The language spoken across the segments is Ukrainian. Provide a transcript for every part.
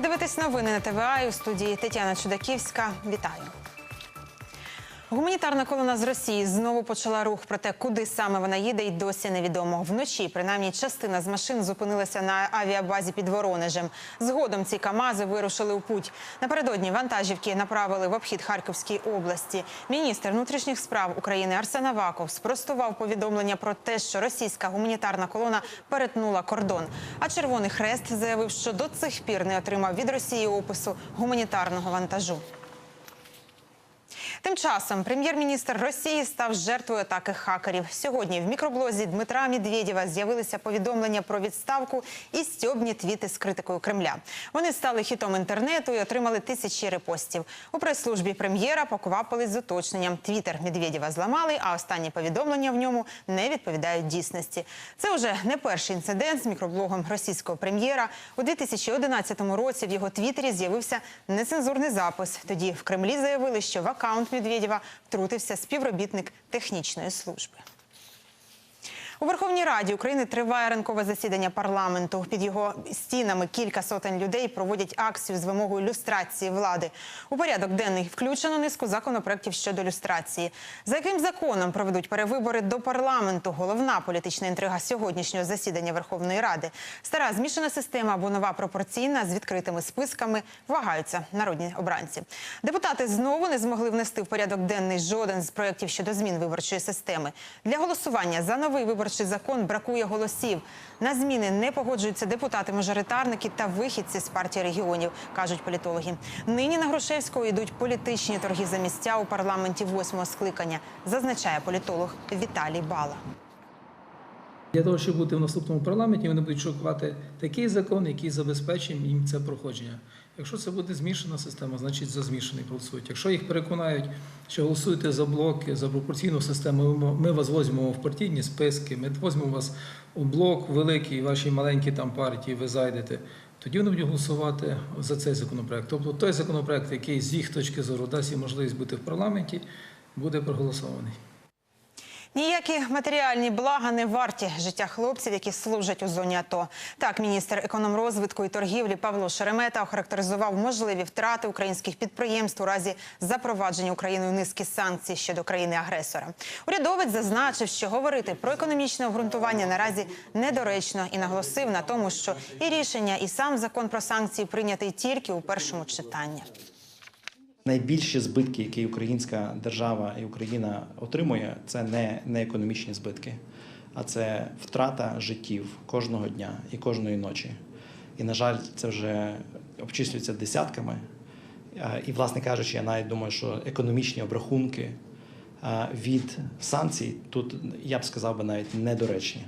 дивитесь новини на ТВА і у студії Тетяна Чудаківська. Вітаю. Гуманітарна колона з Росії знову почала рух. Проте, куди саме вона їде, й досі невідомо. Вночі, принаймні, частина з машин зупинилася на авіабазі під Воронежем. Згодом ці КАМАЗи вирушили у путь. Напередодні вантажівки направили в обхід Харківської області. Міністр внутрішніх справ України Арсен Аваков спростував повідомлення про те, що російська гуманітарна колона перетнула кордон. А Червоний Хрест заявив, що до цих пір не отримав від Росії опису гуманітарного вантажу. Тим часом прем'єр-міністр Росії став жертвою атаки хакерів. Сьогодні в мікроблозі Дмитра Медведєва з'явилися повідомлення про відставку і стьобні твіти з критикою Кремля. Вони стали хітом інтернету і отримали тисячі репостів. У прес-службі прем'єра поквапились з уточненням. Твіттер Медведєва зламали, а останні повідомлення в ньому не відповідають дійсності. Це вже не перший інцидент з мікроблогом російського прем'єра. У 2011 році в його твіттері з'явився нецензурний запис. Тоді в Кремлі заявили, що в аккаунт Медведєва втрутився співробітник технічної служби. У Верховній Раді України триває ранкове засідання парламенту. Під його стінами кілька сотень людей проводять акцію з вимогою люстрації влади. У порядок денний включено низку законопроєктів щодо люстрації. За яким законом проведуть перевибори до парламенту? Головна політична інтрига сьогоднішнього засідання Верховної Ради. Стара змішана система або нова пропорційна з відкритими списками вагаються народні обранці. Депутати знову не змогли внести в порядок денний жоден з проєктів щодо змін виборчої системи. Для голосування за новий виборчий закон бракує голосів. На зміни не погоджуються депутати-мажоритарники та вихідці з партії регіонів, кажуть політологи. Нині на Грушевського йдуть політичні торги за місця у парламенті восьмого скликання, зазначає політолог Віталій Бала. Для того, щоб бути в наступному парламенті, вони будуть шукати такий закон, який забезпечить їм це проходження. Якщо це буде змішана система, значить за змішаний голосують. Якщо їх переконають, що голосуєте за блоки, за пропорційну систему, ми- вас візьмемо в партійні списки, ми візьмемо вас у блок великий, ваші маленькі там партії, ви зайдете. Тоді вони будуть голосувати за цей законопроект. Тобто той законопроект, який з їх точки зору дасть їм можливість бути в парламенті, буде проголосований. Ніякі матеріальні блага не варті життя хлопців, які служать у зоні АТО. Так, міністр економрозвитку і торгівлі Павло Шеремета охарактеризував можливі втрати українських підприємств у разі запровадження Україною низки санкцій щодо країни-агресора. Урядовець зазначив, що говорити про економічне обґрунтування наразі недоречно і наголосив на тому, що і рішення, і сам закон про санкції прийнятий тільки у першому читанні. Найбільші збитки, які українська держава і Україна отримує, це не, не економічні збитки, а це втрата життів кожного дня і кожної ночі. І, на жаль, це вже обчислюється десятками. І, власне кажучи, я навіть думаю, що економічні обрахунки від санкцій тут я б сказав би навіть недоречні.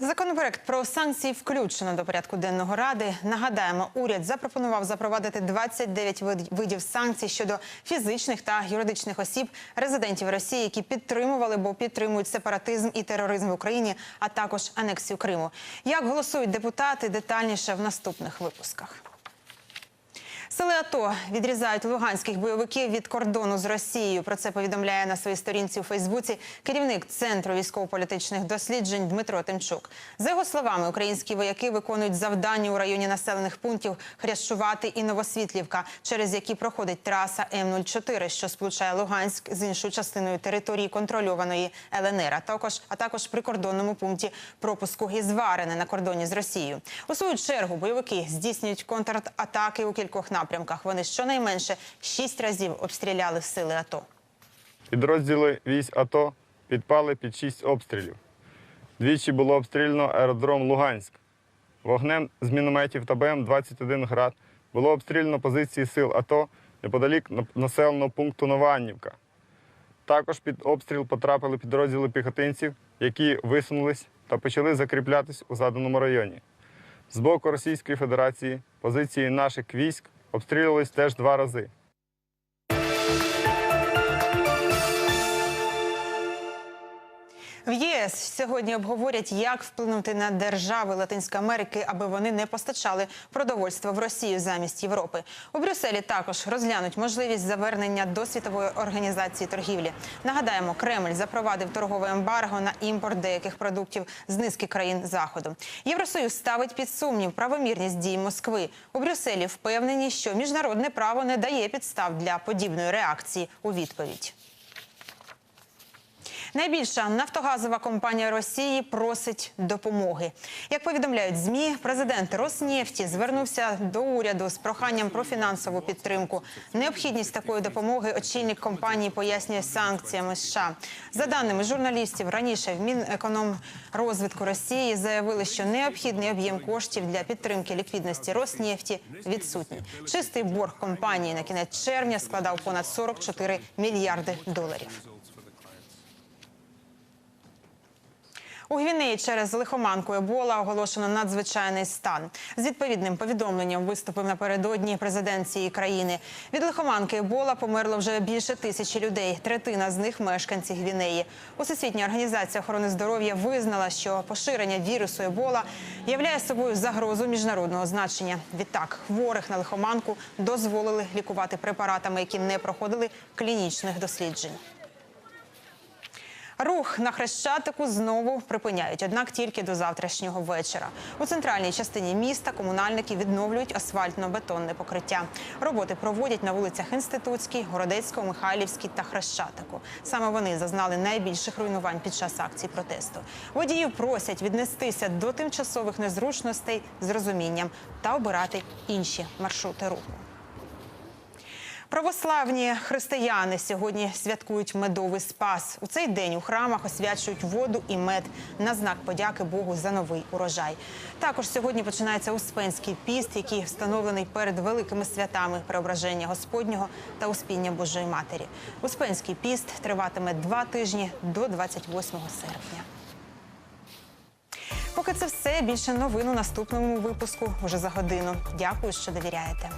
Законопроект про санкції включено до порядку денного ради. Нагадаємо, уряд запропонував запровадити 29 вид- видів санкцій щодо фізичних та юридичних осіб, резидентів Росії, які підтримували або підтримують сепаратизм і тероризм в Україні, а також анексію Криму. Як голосують депутати, детальніше в наступних випусках. Сили АТО відрізають луганських бойовиків від кордону з Росією. Про це повідомляє на своїй сторінці у Фейсбуці керівник центру військово-політичних досліджень Дмитро Тимчук. За його словами, українські вояки виконують завдання у районі населених пунктів Хрящувати і Новосвітлівка, через які проходить траса М04, що сполучає Луганськ з іншою частиною території контрольованої ЛНР, а також а також прикордонному пункті пропуску Гізварине на кордоні з Росією. У свою чергу бойовики здійснюють контратаки у кількох напрямках. Вони щонайменше шість разів обстріляли сили АТО. Підрозділи військ АТО підпали під шість обстрілів. Двічі було обстріляно аеродром Луганськ. Вогнем з мінометів та БМ-21 «Град» було обстріляно позиції сил АТО неподалік населеного пункту Нованівка. Також під обстріл потрапили підрозділи піхотинців, які висунулись та почали закріплятись у заданому районі. З боку Російської Федерації позиції наших військ обстрілювались теж два рази. ЄС сьогодні обговорять, як вплинути на держави Латинської Америки, аби вони не постачали продовольство в Росію замість Європи. У Брюсселі також розглянуть можливість завернення до світової організації торгівлі. Нагадаємо, Кремль запровадив торгове ембарго на імпорт деяких продуктів з низки країн заходу. Євросоюз ставить під сумнів правомірність дій Москви. У Брюсселі впевнені, що міжнародне право не дає підстав для подібної реакції у відповідь. Найбільша нафтогазова компанія Росії просить допомоги. Як повідомляють змі, президент Роснефті звернувся до уряду з проханням про фінансову підтримку. Необхідність такої допомоги очільник компанії пояснює санкціями США. За даними журналістів, раніше в Мінекономрозвитку Росії заявили, що необхідний об'єм коштів для підтримки ліквідності Роснефті відсутній. Чистий борг компанії на кінець червня складав понад 44 мільярди доларів. У Гвінеї через лихоманку Ебола оголошено надзвичайний стан. З відповідним повідомленням виступив напередодні президент цієї країни. Від лихоманки Ебола померло вже більше тисячі людей. Третина з них мешканці Гвінеї. Усесвітня організація охорони здоров'я визнала, що поширення вірусу Ебола являє собою загрозу міжнародного значення. Відтак хворих на лихоманку дозволили лікувати препаратами, які не проходили клінічних досліджень. Рух на хрещатику знову припиняють, однак тільки до завтрашнього вечора. У центральній частині міста комунальники відновлюють асфальтно-бетонне покриття. Роботи проводять на вулицях Інститутській, Городецького, Михайлівській та Хрещатику. Саме вони зазнали найбільших руйнувань під час акцій протесту. Водіїв просять віднестися до тимчасових незручностей з розумінням та обирати інші маршрути руху. Православні християни сьогодні святкують медовий спас. У цей день у храмах освячують воду і мед на знак подяки Богу за новий урожай. Також сьогодні починається Успенський піст, який встановлений перед великими святами преображення Господнього та Успіння Божої Матері. Успенський піст триватиме два тижні до 28 серпня. Поки це все більше новин у наступному випуску уже за годину. Дякую, що довіряєте.